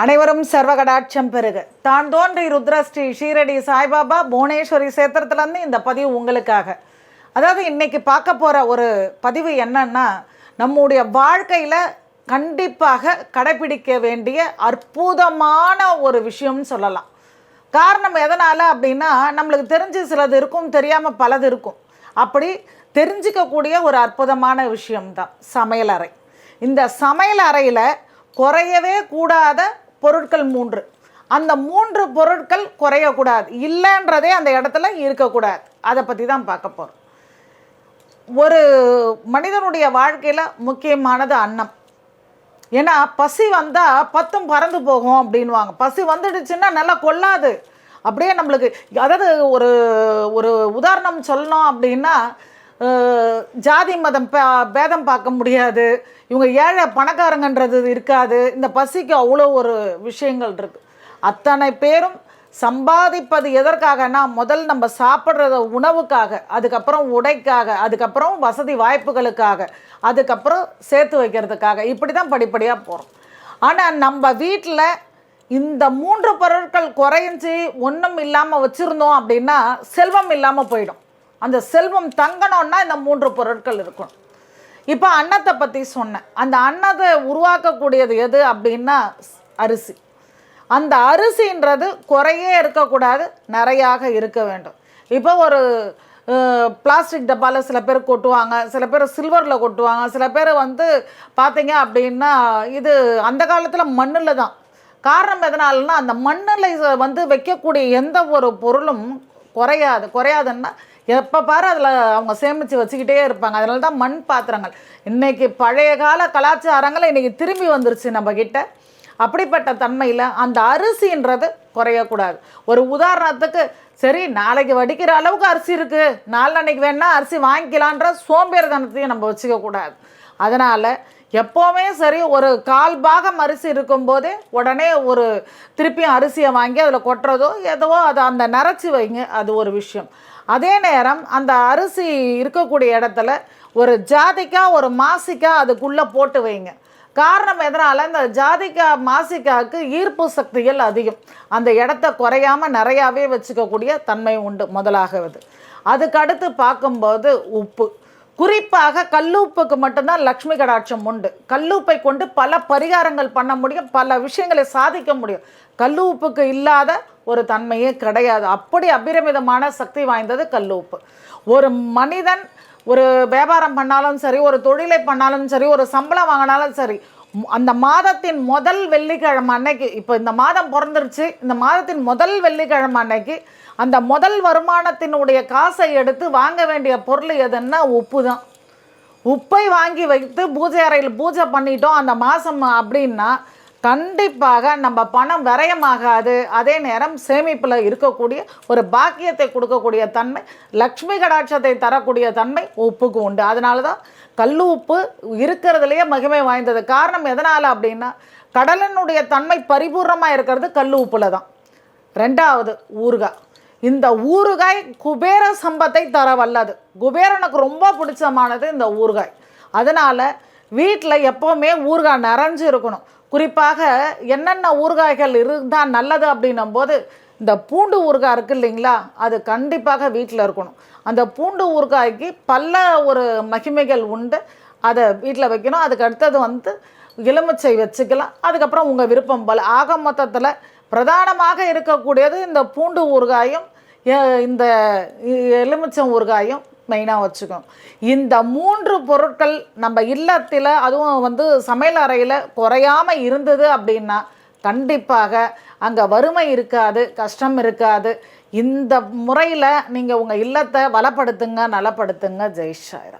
அனைவரும் சர்வகடாட்சம் பெருக தான் தோன்றி ருத்ரஸ்ரீ ஷீரடி சாய்பாபா புவனேஸ்வரி சேத்திரத்துலேருந்து இந்த பதிவு உங்களுக்காக. அதாவது இன்றைக்கி பார்க்க போகிற ஒரு பதிவு என்னன்னா நம்முடைய வாழ்க்கையில் கண்டிப்பாக கடைபிடிக்க வேண்டிய அற்புதமான ஒரு விஷயம்னு சொல்லலாம். காரணம் எதனால் அப்படின்னா நம்மளுக்கு தெரிஞ்சு சிலது இருக்கும் தெரியாமல் பலது இருக்கும். அப்படி தெரிஞ்சிக்கக்கூடிய ஒரு அற்புதமான விஷயம்தான் சமையலறை. இந்த சமையல் அறையில் குறையவே கூடாத பொருட்கள் மூன்று. அந்த மூன்று பொருட்கள் குறையக்கூடாது. இல்லைன்றதே அந்த இடத்துல இருக்கக்கூடாது. அதை பற்றி தான் பார்க்க போகிறோம் ஒரு மனிதனுடைய வாழ்க்கையில் முக்கியமானது அன்னம். ஏன்னா பசி வந்தால் பத்தும் பறந்து போகும் அப்படின்வாங்க பசி வந்துடுச்சுன்னா நல்லா கொள்ளாது. அப்படியே நம்மளுக்கு அதாவது ஒரு ஒரு உதாரணம் சொல்லணும் அப்படின்னா ஜாதி மதம் பே- பேதம் பார்க்க முடியாது. இவங்க ஏழை பணக்காரங்கன்றது இருக்காது. இந்த பசிக்கு அவ்வளோ ஒரு விஷயங்கள் இருக்குது அத்தனை பேரும் சம்பாதிப்பது எதற்காகனா முதல் நம்ம சாப்பிட்றத உணவுக்காக அதுக்கப்புறம் உடைக்காக அதுக்கப்புறம் வசதி வாய்ப்புகளுக்காக அதுக்கப்புறம் சேர்த்து வைக்கிறதுக்காக இப்படி தான் படிப்படியாக போகிறோம் ஆனால் நம்ம வீட்டில் இந்த மூன்று பொருட்கள் குறைஞ்சி ஒன்றும் இல்லாமல் வச்சுருந்தோம் அப்படின்னா செல்வம் இல்லாமல் போயிடும். அந்த செல்வம் தங்கணும்னா இந்த மூன்று பொருட்கள் இருக்கணும். இப்போ அன்னத்தை பற்றி சொன்னேன். அந்த அன்னத்தை உருவாக்கக்கூடியது எது அப்படின்னா அரிசி. அந்த அரிசின்றது குறையே இருக்கக்கூடாது நிறையாக இருக்க வேண்டும். இப்போ ஒரு பிளாஸ்டிக் டப்பாவில் சில பேர் கொட்டுவாங்க சில பேர் சில்வரில் கொட்டுவாங்க சில பேர் வந்து பார்த்தீங்க அப்படின்னா இது அந்த காலத்தில் மண்ணில் தான். காரணம் எதனாலன்னா அந்த மண்ணில் வந்து வைக்கக்கூடிய எந்த ஒரு பொருளும் குறையாது. குறையாதுன்னா எப்போ பாரு அதில் அவங்க சேமித்து வச்சுக்கிட்டே இருப்பாங்க. அதனால தான் மண் பாத்திரங்கள். இன்றைக்கி பழைய கால கலாச்சாரங்கள் இன்றைக்கி திரும்பி வந்துருச்சு நம்மக்கிட்ட அப்படிப்பட்ட தன்மையில் அந்த அரிசின்றது குறையக்கூடாது ஒரு உதாரணத்துக்கு சரி நாளைக்கு வடிக்கிற அளவுக்கு அரிசி இருக்குது நாளன்னைக்கு வேணால் அரிசி வாங்கிக்கலான்ற சோம்பேறித்தனத்தையும் நம்ம வச்சுக்கக்கூடாது அதனால் எப்போவுமே சரி ஒரு கால் பாகம் அரிசி இருக்கும்போதே உடனே ஒரு திருப்பியும் அரிசியை வாங்கி அதில் கொட்டுறதோ ஏதோ அதை அந்த நிறச்சி வைங்க அது ஒரு விஷயம். அதே நேரம் அந்த அரிசி இருக்கக்கூடிய இடத்துல ஒரு ஜாதிக்காய் ஒரு மாசிக்காய் அதுக்குள்ளே போட்டு வைங்க. காரணம் எதனால்? இந்த ஜாதிக்கா மாசிக்காவுக்கு ஈர்ப்பு சக்திகள் அதிகம். அந்த இடத்த குறையாம நிறையாவே வச்சுக்கக்கூடிய தன்மை உண்டு முதலாகவது. அதுக்கடுத்து பார்க்கும்போது உப்பு. குறிப்பாக கல்லூப்புக்கு மட்டும்தான் லக்ஷ்மி கடாட்சம் உண்டு. கல்லூப்பை கொண்டு பல பரிகாரங்கள் பண்ண முடியும் பல விஷயங்களை சாதிக்க முடியும். கல்லூப்புக்கு இல்லாத ஒரு தன்மையே கிடையாது. அப்படி அபிரமிதமான சக்தி வாய்ந்தது கல்லூப்பு. ஒரு மனிதன் ஒரு வியாபாரம் பண்ணாலும் சரி ஒரு தொழிலை பண்ணாலும் சரி ஒரு சம்பளம் வாங்கினாலும் சரி அந்த மாதத்தின் முதல் வெள்ளிக்கிழமை அன்னைக்கு இப்போ இந்த மாதம் பிறந்துருச்சு இந்த மாதத்தின் முதல் வெள்ளிக்கிழமை அன்னைக்கு அந்த முதல் வருமானத்தினுடைய காசை எடுத்து வாங்க வேண்டிய பொருள் எதுன்னா உப்பு தான் உப்பை வாங்கி வைத்து பூஜை அறையில் பூஜை பண்ணிட்டோம் அந்த மாதம் அப்படின்னா கண்டிப்பாக நம்ம பணம் விரயமாகாது. அதே நேரம் சேமிப்பில் இருக்கக்கூடிய ஒரு பாக்கியத்தை கொடுக்கக்கூடிய தன்மை லக்ஷ்மி கடாட்சத்தை தரக்கூடிய தன்மை உப்புக்கு உண்டு. அதனால தான் கல் உப்பு இருக்கிறதுலையே மகிமை வாய்ந்தது. காரணம் எதனால் அப்படின்னா கடலினுடைய தன்மை பரிபூர்ணமாக இருக்கிறது கல் உப்பில் தான். ரெண்டாவது ஊறுகாய். இந்த ஊறுகாய் குபேர சம்பத்தை தர வல்லது குபேரனுக்கு ரொம்ப பிடிச்சமானது இந்த ஊறுகாய். அதனால் வீட்டில் எப்போவுமே ஊறுகாய் நிறைஞ்சு இருக்கணும். குறிப்பாக என்னென்ன ஊறுகாய்கள் இருந்தால் நல்லது அப்படின்னும் போது இந்த பூண்டு ஊறுகாய் இருக்குது இல்லைங்களா? அது கண்டிப்பாக வீட்டில் இருக்கணும். அந்த பூண்டு ஊறுகாய்க்கு பல ஒரு மகிமைகள் உண்டு. அதை வீட்டில் வைக்கணும். அதுக்கு அடுத்தது வந்து எலுமிச்சை வச்சுக்கலாம். அதுக்கப்புறம் உங்கள் விருப்பம் போல் ஆக மொத்தத்தில் பிரதானமாக இருக்கக்கூடியது இந்த பூண்டு ஊறுகாயும் இந்த எலுமிச்சம் ஊறுகாயும் மெயினாக வச்சுக்கும். இந்த மூன்று பொருட்கள் நம்ம இல்லத்தில் அதுவும் வந்து சமையல் அறையில் குறையாமல் இருந்தது அப்படின்னா கண்டிப்பாக அங்கே வறுமை இருக்காது கஷ்டம் இருக்காது. இந்த முறையில் நீங்கள் உங்கள் இல்லத்தை வளப்படுத்துங்க நலப்படுத்துங்க. ஜெய்ஷாயிரம்